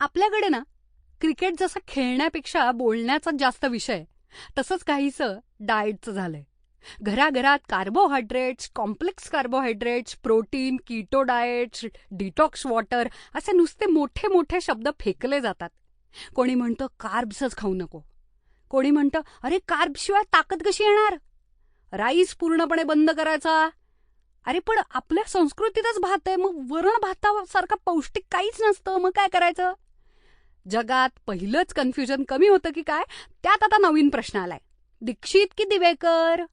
आपल्याकडे ना क्रिकेट जसं खेळण्यापेक्षा बोलण्याचा जास्त विषय तसंच काहीसं डाएटचं झालंय. घराघरात carbohydrates complex carbohydrates protein keto diets detox water असे नुसते मोठे मोठे शब्द फेकले जातात. कोणी म्हणतं कार्ब्सच खाऊ नको. कोणी म्हणतं अरे कार्बशिवाय ताकद कशी येणार? राईस पूर्णपणे बंद करायचा. अरे पण आपल्या संस्कृतीतच भात आहे मग वरण भातासारखं पौष्टिक काहीच नसतं मग काय करायचं? जगात पहिलंच कन्फ्युजन कमी होतं की काय? त्यात आता नवीन प्रश्न आलाय. दीक्षित की दिवेकर?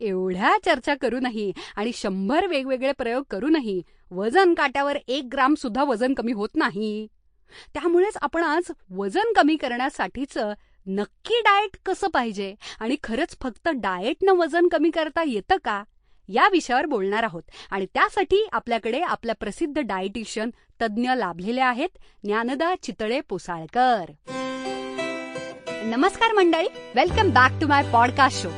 एवढ्या चर्चा करूनही आणि शंभर वेगवेगळे प्रयोग करूनही वजन काट्यावर एक ग्राम सुद्धा वजन कमी होत नाही. त्यामुळेच आपण आज वजन कमी करण्यासाठीचं नक्की डाएट कसं पाहिजे? आणि खरंच फक्त डाएटनं वजन कमी करता येतं का? या विषयावर बोलणार आहोत. आणि त्यासाठी आपल्याकडे आपल्या प्रसिद्ध डायटिशियन तज्ज्ञ लाभलेले आहेत ज्ञानदा चितळे पोसाळकर. नमस्कार मंडळी. Welcome back to my podcast show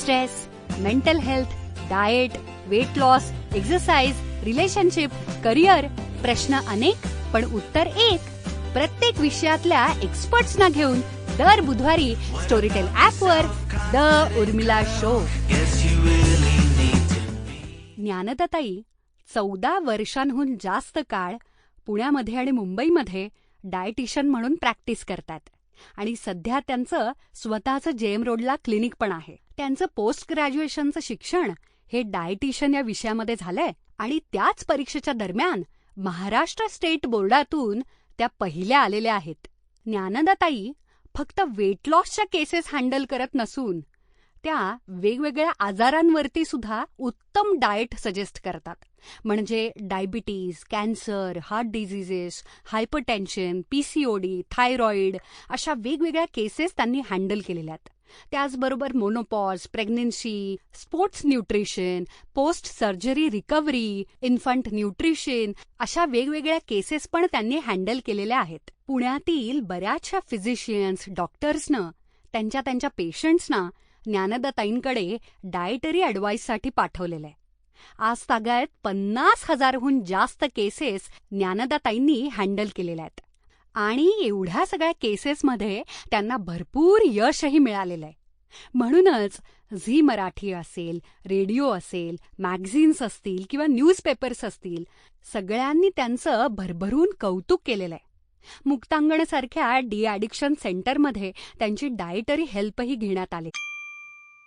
stress mental health diet weight loss exercise relationship career प्रश्न अनेक पण उत्तर एक. प्रत्येक विषयातल्या एक्सपर्ट्सना घेऊन दर बुधवारी स्टोरीटेल ऍप वर द उर्मिला शो ज्ञानदाताई चौदा वर्षांहून जास्त काळ पुण्यामध्ये आणि मुंबईमध्ये डायटिशियन म्हणून प्रॅक्टिस करतात. आणि सध्या त्यांचं स्वतःचं जेएम रोडला क्लिनिक पण आहे. त्यांचं पोस्ट ग्रॅज्युएशनचं शिक्षण हे डायटिशियन या विषयामध्ये झालंय आणि त्याच परीक्षेच्या दरम्यान महाराष्ट्र स्टेट बोर्डातून त्या पहिल्या आलेल्या आहेत. ज्ञानदाताई फक्त वेट लॉसच्या केसेस हँडल करत नसून त्या वेगवेगळ्या आजारांवरती सुद्धा उत्तम डाएट सजेस्ट करतात. म्हणजे diabetes cancer heart diseases hypertension PCOD thyroid अशा वेगवेगळ्या केसेस त्यांनी हँडल केलेल्या आहेत. त्याचबरोबर menopause pregnancy sports nutrition post surgery recovery infant nutrition अशा वेगवेगळ्या केसेस पण त्यांनी हँडल केलेल्या आहेत. पुण्यातील बऱ्याचशा फिजिशियन्स डॉक्टर्सनं त्यांच्या त्यांच्या पेशंट्सना ज्ञानदाताईंकडे डाएटरी ॲडवाईससाठी पाठवलेलं आहे. आज तागायत पन्नास हजारहून जास्त केसेस ज्ञानदाताईंनी हँडल केलेल्या आहेत. आणि एवढ्या सगळ्या केसेसमध्ये त्यांना भरपूर यशही मिळालेलं आहे. म्हणूनच झी मराठी असेल रेडिओ असेल मॅगझिन्स असतील किंवा न्यूजपेपर्स असतील सगळ्यांनी त्यांचं भरभरून कौतुक केलेलं आहे. मुक्तांगणसारख्या डी ॲडिक्शन सेंटरमध्ये त्यांची डाएटरी हेल्पही घेण्यात आली.